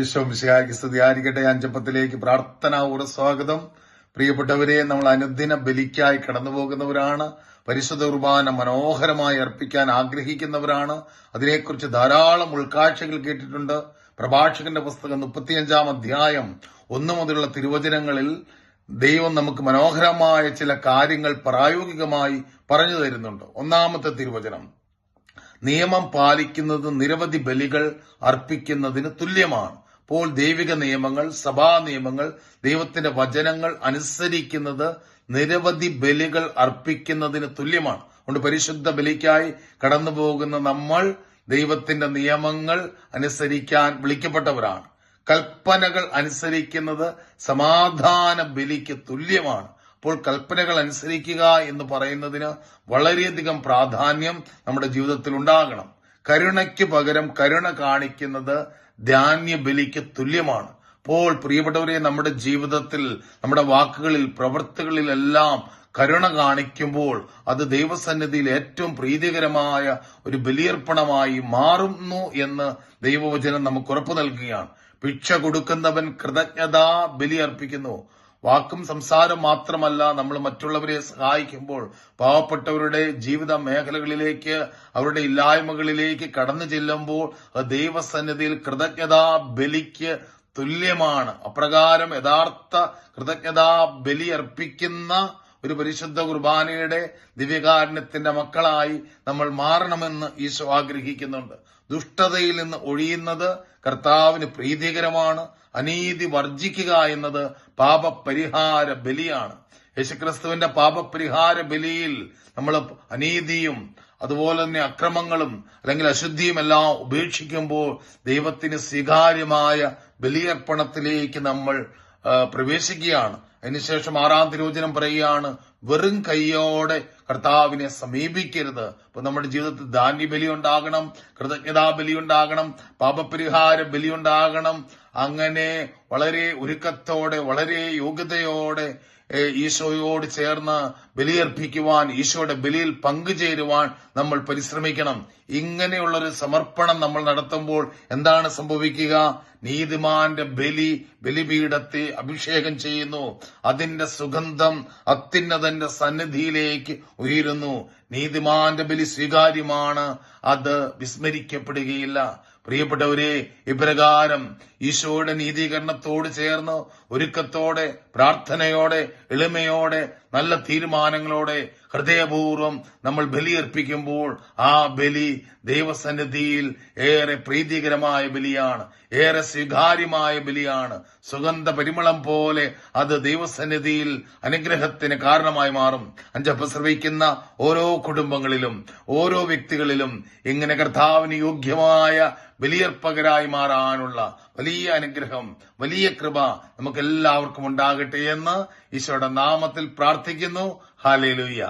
ഈശോ മിശിഹായ്ക്ക് സ്തുതിയായിരിക്കട്ടെ. അഞ്ചപ്പത്തിലേക്ക് പ്രാർത്ഥനാപൂർവ സ്വാഗതം. പ്രിയപ്പെട്ടവരെ നമ്മൾ അനുദിന ബലിക്കായി കടന്നു പോകുന്നവരാണ് പരിശുദ്ധ കുർബാന മനോഹരമായി അർപ്പിക്കാൻ ആഗ്രഹിക്കുന്നവരാണ്. അതിനെക്കുറിച്ച് ധാരാളം ഉൾക്കാഴ്ചകൾ കേട്ടിട്ടുണ്ട്. പ്രഭാഷകന്റെ പുസ്തകം മുപ്പത്തിയഞ്ചാം അധ്യായം ഒന്നു മുതലുള്ള തിരുവചനങ്ങളിൽ ദൈവം നമുക്ക് മനോഹരമായ ചില കാര്യങ്ങൾ പ്രായോഗികമായി പറഞ്ഞു തരുന്നുണ്ട്. ഒന്നാമത്തെ തിരുവചനം നിയമം പാലിക്കുന്നത് നിരവധി ബലികൾ അർപ്പിക്കുന്നതിന് തുല്യമാണ്. അപ്പോൾ ദൈവിക നിയമങ്ങൾ സഭാ നിയമങ്ങൾ ദൈവത്തിന്റെ വചനങ്ങൾ അനുസരിക്കുന്നത് നിരവധി ബലികൾ അർപ്പിക്കുന്നതിന് തുല്യമാണ്. അതുകൊണ്ട് പരിശുദ്ധ ബലിക്കായി കടന്നു പോകുന്ന നമ്മൾ ദൈവത്തിന്റെ നിയമങ്ങൾ അനുസരിക്കാൻ വിളിക്കപ്പെട്ടവരാണ്. കൽപ്പനകൾ അനുസരിക്കുന്നത് സമാധാന ബലിക്ക് തുല്യമാണ്. അപ്പോൾ കൽപ്പനകൾ അനുസരിക്കുക എന്ന് പറയുന്നതിന് വളരെയധികം പ്രാധാന്യം നമ്മുടെ ജീവിതത്തിൽ ഉണ്ടാകണം. കരുണയ്ക്ക് പകരം കരുണ കാണിക്കുന്നത് ധാന്യ ബലിക്ക് തുല്യമാണ്. അപ്പോൾ പ്രിയപ്പെട്ടവരെ നമ്മുടെ ജീവിതത്തിൽ നമ്മുടെ വാക്കുകളിൽ പ്രവൃത്തികളിലെല്ലാം കരുണ കാണിക്കുമ്പോൾ അത് ദൈവസന്നിധിയിൽ ഏറ്റവും പ്രീതികരമായ ഒരു ബലിയർപ്പണമായി മാറുന്നു എന്ന് ദൈവവചനം നമുക്ക് ഉറപ്പു നൽകുകയാണ്. ഭിക്ഷ കൊടുക്കുന്നവൻ കൃതജ്ഞതാ ബലി അർപ്പിക്കുന്നു വാക്കും സംസാരം മാത്രമല്ല നമ്മൾ മറ്റുള്ളവരെ സഹായിക്കുമ്പോൾ പാവപ്പെട്ടവരുടെ ജീവിത മേഖലകളിലേക്ക് അവരുടെ ഇല്ലായ്മകളിലേക്ക് കടന്നു ചെല്ലുമ്പോൾ ദൈവസന്നിധിയിൽ കൃതജ്ഞതാ ബലിക്ക് തുല്യമാണ്. അപ്രകാരം യഥാർത്ഥ കൃതജ്ഞതാ ബലി അർപ്പിക്കുന്ന ഒരു പരിശുദ്ധ കുർബാനയുടെ ദിവ്യകാരണത്തിന്റെ മക്കളായി നമ്മൾ മാറണമെന്ന് ഈശോ ആഗ്രഹിക്കുന്നുണ്ട്. ദുഷ്ടതയിൽ നിന്ന് ഒഴിയുന്നത് കർത്താവിന് പ്രീതികരമാണ്. അനീതി വർജിക്കുക എന്നത് പാപപരിഹാര ബലിയാണ്. യേശുക്രിസ്തുവിന്റെ പാപപരിഹാര ബലിയിൽ നമ്മൾ അനീതിയും അതുപോലെ തന്നെ അക്രമങ്ങളും അല്ലെങ്കിൽ അശുദ്ധിയും എല്ലാം ഉപേക്ഷിക്കുമ്പോൾ ദൈവത്തിന് സ്വീകാര്യമായ ബലിയർപ്പണത്തിലേക്ക് നമ്മൾ പ്രവേശിക്കുകയാണ്. അതിനുശേഷം ആറാം തിരുവചനം പറയുകയാണ് വെറും കയ്യോടെ കർത്താവിനെ സമീപിക്കരുത്. അപ്പൊ നമ്മുടെ ജീവിതത്തിൽ ധാന്യ ബലി ഉണ്ടാകണം കൃതജ്ഞതാ ബലി ഉണ്ടാകണം പാപപരിഹാര ബലി ഉണ്ടാകണം അങ്ങനെ വളരെ ഒരുക്കത്തോടെ വളരെ യോഗ്യതയോടെ ഈശോയോട് ചേർന്ന് ബലിയർപ്പിക്കുവാൻ ഈശോയുടെ ബലിയിൽ പങ്കുചേരുവാൻ നമ്മൾ പരിശ്രമിക്കണം. ഇങ്ങനെയുള്ള ഒരു സമർപ്പണം നമ്മൾ നടത്തുമ്പോൾ എന്താണ് സംഭവിക്കുക? നീതിമാന്റെ ബലി ബലിപീഠത്തെ അഭിഷേകം ചെയ്യുന്നു. അതിന്റെ സുഗന്ധം അത്യുന്നതന്റെ സന്നിധിയിലേക്ക് ഉയരുന്നു. നീതിമാന്റെ ബലി സ്വീകാര്യമാണ്. അത് വിസ്മരിക്കപ്പെടുകയില്ല. പ്രിയപ്പെട്ടവരെ ഇപ്രകാരം ഈശോയുടെ നീതീകരണത്തോട് ചേർന്ന് ഒരുക്കത്തോടെ പ്രാർത്ഥനയോടെ എളിമയോടെ നല്ല തീരുമാനങ്ങളോടെ ഹൃദയപൂർവം നമ്മൾ ബലിയർപ്പിക്കുമ്പോൾ ആ ബലി ദൈവസന്നിധിയിൽ ഏറെ പ്രീതികരമായ ബലിയാണ്. ഏറെ സ്വീകാര്യമായ ബലിയാണ്. സുഗന്ധ പരിമളം പോലെ അത് ദൈവസന്നിധിയിൽ അനുഗ്രഹത്തിന് കാരണമായി മാറും. അഞ്ചപ്പ് ശ്രവിക്കുന്ന ഓരോ കുടുംബങ്ങളിലും ഓരോ വ്യക്തികളിലും എങ്ങനെ കർത്താവിന് യോഗ്യമായ ബലിയർപ്പകരായി മാറാനുള്ള വലിയ അനുഗ്രഹം വലിയ കൃപ നമുക്ക് എല്ലാവർക്കും ഉണ്ടാകട്ടെ എന്ന് ഈശോയുടെ നാമത്തിൽ പ്രാർത്ഥിക്കുന്നു. ഹാലേലുയ്യ